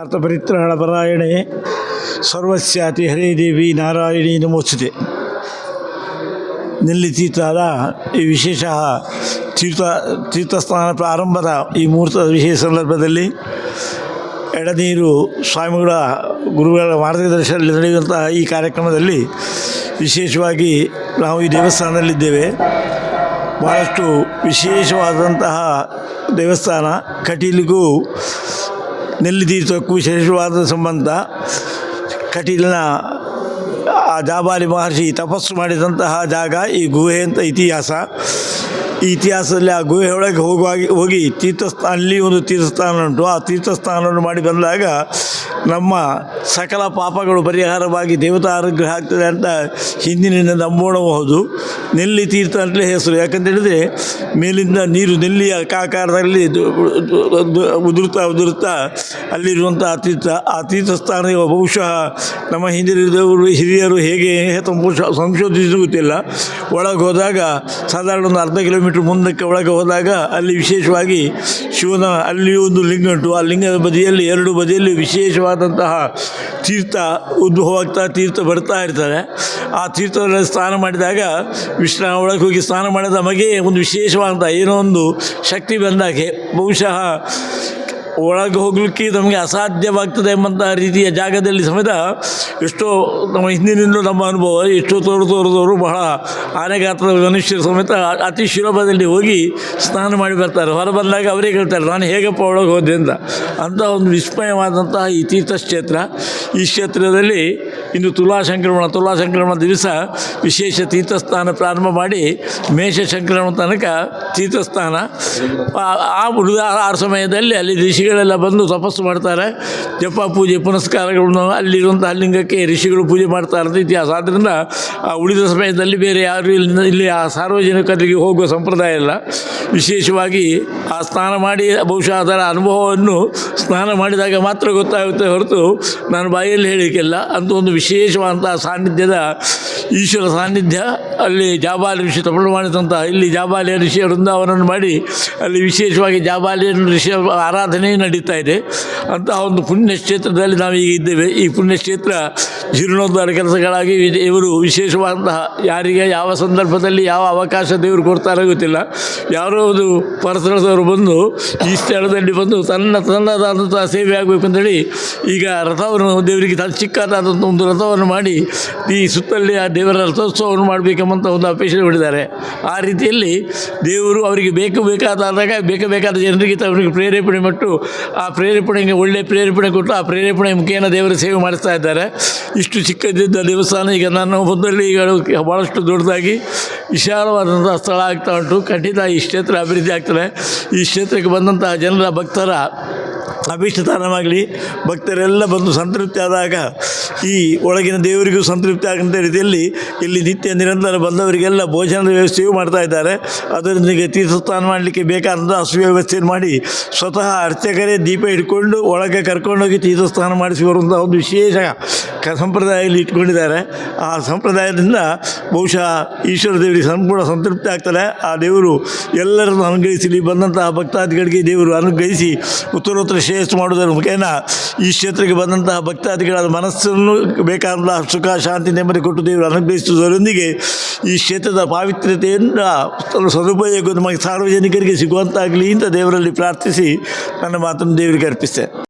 ಅರ್ಥಪರಿತ್ರಾಣಪರಾಯಣೆ. ಸರ್ವಸ್ಯಾತಿ ಹರೇ ದೇವಿ ನಾರಾಯಣಿ ನಮೋಸ್ತುತೆ. ನೆಲ್ಲಿತೀರ್ಥದ ಈ ವಿಶೇಷ ತೀರ್ಥ, ತೀರ್ಥಸ್ಥಾನ ಪ್ರಾರಂಭದ ಈ ಮುಹೂರ್ತದ ವಿಶೇಷ ಸಂದರ್ಭದಲ್ಲಿ ಎಡನೀರು ಸ್ವಾಮಿಗಳ ಗುರುಗಳ ಮಾರ್ಗದರ್ಶನದಲ್ಲಿ ನಡೆಯುವಂತಹ ಈ ಕಾರ್ಯಕ್ರಮದಲ್ಲಿ ವಿಶೇಷವಾಗಿ ನಾವು ಈ ದೇವಸ್ಥಾನದಲ್ಲಿದ್ದೇವೆ. ಭಾಳಷ್ಟು ವಿಶೇಷವಾದಂತಹ ದೇವಸ್ಥಾನ ಕಟೀಲಿಗೂ ನೆಲ್ಲಿತೀರ್ಥಕ್ಕೂ ವಿಶೇಷವಾದ ಸಂಬಂಧ. ಕಟೀಲಿನ ಆ ಜಾಬಾಲಿ ಮಹರ್ಷಿ ತಪಸ್ಸು ಮಾಡಿದಂತಹ ಜಾಗ ಈ ಗುಹೆ ಅಂತ ಇತಿಹಾಸ. ಇತಿಹಾಸದಲ್ಲಿ ಆ ಗುಹೆ ಒಳಗೆ ಹೋಗುವಾಗಿ ಹೋಗಿ ತೀರ್ಥಸ್ಥಾನ ಅಲ್ಲಿ ಒಂದು ತೀರ್ಥಸ್ಥಾನ ಉಂಟು. ಆ ತೀರ್ಥಸ್ಥಾನವನ್ನು ಮಾಡಿ ಬಂದಾಗ ನಮ್ಮ ಸಕಲ ಪಾಪಗಳು ಪರಿಹಾರವಾಗಿ ದೇವತಾ ಆರೋಗ್ಯ ಆಗ್ತದೆ ಅಂತ ಹಿಂದಿನಿಂದ ನಂಬೋಣಬಹುದು. ನೆಲ್ಲಿ ತೀರ್ಥ ಅಂತಲೇ ಹೆಸರು. ಯಾಕಂತ ಹೇಳಿದ್ರೆ ಮೇಲಿಂದ ನೀರು ನೆಲ್ಲಿಯ ಕಾಕಾರದಲ್ಲಿ ಉದುರ್ತಾ ಉದುರ್ತಾ ಅಲ್ಲಿರುವಂಥ ಆ ತೀರ್ಥ. ಆ ತೀರ್ಥಸ್ಥಾನ ಬಹುಶಃ ನಮ್ಮ ಹಿಂದಿರಿದವರು ಹಿರಿಯರು ಹೇಗೆ ಗೊತ್ತಿಲ್ಲ ಒಳಗೆ ಹೋದಾಗ ಸಾಧಾರಣ ಒಂದು ಅರ್ಧ ಕಿಲೋಮೀಟ್ರ್ ಮುಂದಕ್ಕೆ ಒಳಗೆ ಹೋದಾಗ ಅಲ್ಲಿ ವಿಶೇಷವಾಗಿ ಶಿವನ ಅಲ್ಲಿ ಒಂದು ಲಿಂಗ ಉಂಟು. ಆ ಲಿಂಗದ ಬದಿಯಲ್ಲಿ ಎರಡು ಬದಿಯಲ್ಲಿ ವಿಶೇಷವಾದಂತಹ ತೀರ್ಥ ಉದ್ಭವ ಆಗ್ತಾ ತೀರ್ಥ ಬರ್ತಾ ಇರ್ತಾರೆ ಆ ತೀರ್ಥದಲ್ಲಿ ಸ್ನಾನ ಮಾಡಿದಾಗ ವಿಷ್ಣು ಒಳಗೆ ಹೋಗಿ ಸ್ನಾನ ಮಾಡಿದ ನಮಗೆ ಒಂದು ವಿಶೇಷವಾದಂಥ ಏನೋ ಒಂದು ಶಕ್ತಿ ಬಂದಾಗೆ. ಬಹುಶಃ ಒಳಗೆ ಹೋಗ್ಲಿಕ್ಕೆ ನಮಗೆ ಅಸಾಧ್ಯವಾಗ್ತದೆ ಎಂಬಂತಹ ರೀತಿಯ ಜಾಗದಲ್ಲಿ ಸಮೇತ ಎಷ್ಟೋ ನಮ್ಮ ಹಿಂದಿನಿಂದ ನಮ್ಮ ಅನುಭವ, ಎಷ್ಟೋ ತೋರು ತೋರಿದವರು ಬಹಳ ಆನೆಗಾತ್ರದ ಮನುಷ್ಯರು ಸಮೇತ ಅತಿ ಸುಲಭದಲ್ಲಿ ಹೋಗಿ ಸ್ನಾನ ಮಾಡಿ ಬರ್ತಾರೆ. ಹೊರ ಬಂದಾಗ ಅವರೇ ಕೇಳ್ತಾರೆ ನಾನು ಹೇಗಪ್ಪ ಒಳಗೆ ಹೋದೆ? ಅಂತ. ಅಂಥ ಒಂದು ವಿಸ್ಮಯವಾದಂತಹ ಈ ತೀರ್ಥಕ್ಷೇತ್ರ. ಈ ಕ್ಷೇತ್ರದಲ್ಲಿ ಇಂದು ತುಲಾ ಸಂಕ್ರಮಣ ತುಲಾ ಸಂಕ್ರಮಣ ದಿವಸ ವಿಶೇಷ ತೀರ್ಥಸ್ಥಾನ ಪ್ರಾರಂಭ ಮಾಡಿ ಮೇಷ ಸಂಕ್ರಮಣ ತನಕ ತೀರ್ಥಸ್ಥಾನ. ಆ- ಉಳಿದ ಆ ಸಮಯದಲ್ಲಿ ಅಲ್ಲಿ ಋಷಿಗಳೆಲ್ಲ ಬಂದು ತಪಸ್ಸು ಮಾಡ್ತಾರೆ. ಜಪ ಪೂಜೆ, ಪುನಸ್ಕಾರಗಳನ್ನು ಅಲ್ಲಿರುವಂಥ ಲಿಂಗಕ್ಕೆ ಋಷಿಗಳು ಪೂಜೆ ಮಾಡ್ತಾ ಅಂತ ಇತಿಹಾಸ. ಆದ್ದರಿಂದ ಆ ಉಳಿದ ಸಮಯದಲ್ಲಿ ಬೇರೆ ಯಾರು ಇಲ್ಲಿ ಇಲ್ಲಿ ಆ ಸಾರ್ವಜನಿಕರಿಗೆ ಹೋಗುವ ಸಂಪ್ರದಾಯ ಇಲ್ಲ. ವಿಶೇಷವಾಗಿ ಆ ಸ್ನಾನ ಮಾಡಿ, ಬಹುಶಃ ಅದರ ಅನುಭವವನ್ನು ಸ್ನಾನ ಮಾಡಿದಾಗ ಮಾತ್ರ ಗೊತ್ತಾಗುತ್ತೆ ಹೊರತು ನಾನು ಬಾಯಲ್ಲಿ ಹೇಳಲಿಕ್ಕಿಲ್ಲ ಅಂತ ಒಂದು ವಿಶೇಷವಾದಂತಹ ಸಾನ್ನಿಧ್ಯದ, ಈಶ್ವರ ಸಾನ್ನಿಧ್ಯ, ಅಲ್ಲಿ ಜಾಬಾಲಿ ಋಷಿ ತಮಿಳು ಮಾಡಿದಂಥ, ಇಲ್ಲಿ ಜಾಬಾಲಿಯ ಋಷಿಯ ವೃಂದಾವನವನ್ನು ಮಾಡಿ, ಅಲ್ಲಿ ವಿಶೇಷವಾಗಿ ಜಾಬಾಲಿಯ ಋಷಿಯ ಆರಾಧನೆ ನಡೀತಾ ಇದೆ ಅಂತಹ ಒಂದು ಪುಣ್ಯ ಕ್ಷೇತ್ರದಲ್ಲಿ ನಾವೀಗ ಇದ್ದೇವೆ ಈ ಪುಣ್ಯಕ್ಷೇತ್ರ ಜೀರ್ಣೋದ್ಧಾರ ಕೆಲಸಗಳಾಗಿ. ಇವರು ವಿಶೇಷವಾದಂತಹ ಯಾರಿಗೆ ಯಾವ ಸಂದರ್ಭದಲ್ಲಿ ಯಾವ ಅವಕಾಶ ದೇವರು ಕೊಡ್ತಾರೋ ಗೊತ್ತಿಲ್ಲ ಯಾರೋ ಒಂದು ಪರಸರದವರು ಬಂದು ಈ ಸ್ಥಳದಲ್ಲಿ ಬಂದು ತನ್ನ ತನ್ನದಾದಂಥ ಸೇವೆ ಆಗಬೇಕು ಅಂತೇಳಿ ಈಗ ರಥವನ್ನು ದೇವರಿಗೆ ಚಿಕ್ಕದಾದಂಥ ಒಂದು ರಥವನ್ನು ಮಾಡಿ ಈ ಸುತ್ತಲ್ಲಿ ಆ ದೇವರ ರಥೋತ್ಸವವನ್ನು ಮಾಡಬೇಕೆಂಬಂತ ಒಂದು ಅಪೇಕ್ಷೆ ಬಿಡಿದ್ದಾರೆ ಆ ರೀತಿಯಲ್ಲಿ ದೇವರು ಅವರಿಗೆ ಬೇಕು ಬೇಕಾದಾಗ ಬೇಕು ಬೇಕಾದ ಜನರಿಗೆ ಅವರಿಗೆ ಪ್ರೇರೇಪಣೆ ಮಟ್ಟು ಆ ಪ್ರೇರೇಪಣೆಗೆ ಒಳ್ಳೆಯ ಪ್ರೇರೇಪಣೆ ಕೊಟ್ಟು ಆ ಪ್ರೇರೇಪಣೆ ಮುಖೇನ ದೇವರ ಸೇವೆ ಮಾಡಿಸ್ತಾ ಇದ್ದಾರೆ. ಇಷ್ಟು ಚಿಕ್ಕದಿದ್ದ ದೇವಸ್ಥಾನ ಈಗ ನನ್ನ ಹೊದ್ದಲ್ಲಿ ಈಗ ಭಾಳಷ್ಟು ದೊಡ್ಡದಾಗಿ ವಿಶಾಲವಾದಂಥ ಸ್ಥಳ ಆಗ್ತಾ ಉಂಟು. ಖಂಡಿತ ಈ ಕ್ಷೇತ್ರ ಅಭಿವೃದ್ಧಿ ಆಗ್ತದೆ. ಈ ಕ್ಷೇತ್ರಕ್ಕೆ ಬಂದಂಥ ಜನರ ಭಕ್ತರ ಅಭಿಷ್ಟತಾನವಾಗಲಿ ಭಕ್ತರೆಲ್ಲ ಬಂದು ಸಂತೃಪ್ತಿ ಆದಾಗ, ಈ ಒಳಗಿನ ದೇವರಿಗೂ ಸಂತೃಪ್ತಿ ಆಗಂಥ ರೀತಿಯಲ್ಲಿ ಇಲ್ಲಿ ನಿತ್ಯ ನಿರಂತರ ಬಂದವರಿಗೆಲ್ಲ ಭೋಜನದ ವ್ಯವಸ್ಥೆಯೂ ಮಾಡ್ತಾ ಇದ್ದಾರೆ. ಅದರೊಂದಿಗೆ ತೀರ್ಥಸ್ಥಾನ ಮಾಡಲಿಕ್ಕೆ ಬೇಕಾದಂಥ ಸುವ್ಯವಸ್ಥೆಯನ್ನು ಮಾಡಿ, ಸ್ವತಃ ಅರ್ಚಕರೇ ದೀಪ ಇಟ್ಕೊಂಡು ಒಳಗೆ ಕರ್ಕೊಂಡೋಗಿ ತೀರ್ಥಸ್ಥಾನ ಮಾಡಿಸಿ ಬರುವಂಥ ಒಂದು ವಿಶೇಷ ಕ ಸಂಪ್ರದಾಯದಲ್ಲಿ ಇಟ್ಕೊಂಡಿದ್ದಾರೆ. ಆ ಸಂಪ್ರದಾಯದಿಂದ ಬಹುಶಃ ಈಶ್ವರ ದೇವರಿಗೆ ಸಂಪೂರ್ಣ ಸಂತೃಪ್ತಿ ಆಗ್ತಾರೆ ಆ ದೇವರು ಎಲ್ಲರನ್ನು ಅನುಗ್ರಹಿಸಿ ಬಂದಂತಹ ಭಕ್ತಾದಿಗಳಿಗೆ ದೇವರು ಅನುಗ್ರಹಿಸಿ, ಉತ್ತರೋತ್ತರ ಶ್ರೇಯಸ್ಸು ಮಾಡುವುದರ ಮುಖೇನ ಈ ಕ್ಷೇತ್ರಕ್ಕೆ ಬಂದಂತಹ ಭಕ್ತಾದಿಗಳ ಮನಸ್ಸನ್ನು ಬೇಕಾದ ಸುಖ, ಶಾಂತಿ, ನೆಮ್ಮದಿ ಕೊಟ್ಟು ದೇವರು ಅನುಗ್ರಹಿಸುವುದರೊಂದಿಗೆ ಈ ಕ್ಷೇತ್ರದ ಪಾವಿತ್ರ್ಯತೆಯಿಂದ ಸದುಪಯೋಗ ನಮಗೆ ಸಾರ್ವಜನಿಕರಿಗೆ ಸಿಗುವಂತಾಗಲಿ ಅಂತ ದೇವರಲ್ಲಿ ಪ್ರಾರ್ಥಿಸಿ ನನ್ನ ಮಾತನ್ನು ದೇವರಿಗೆ ಅರ್ಪಿಸ್ತೇನೆ.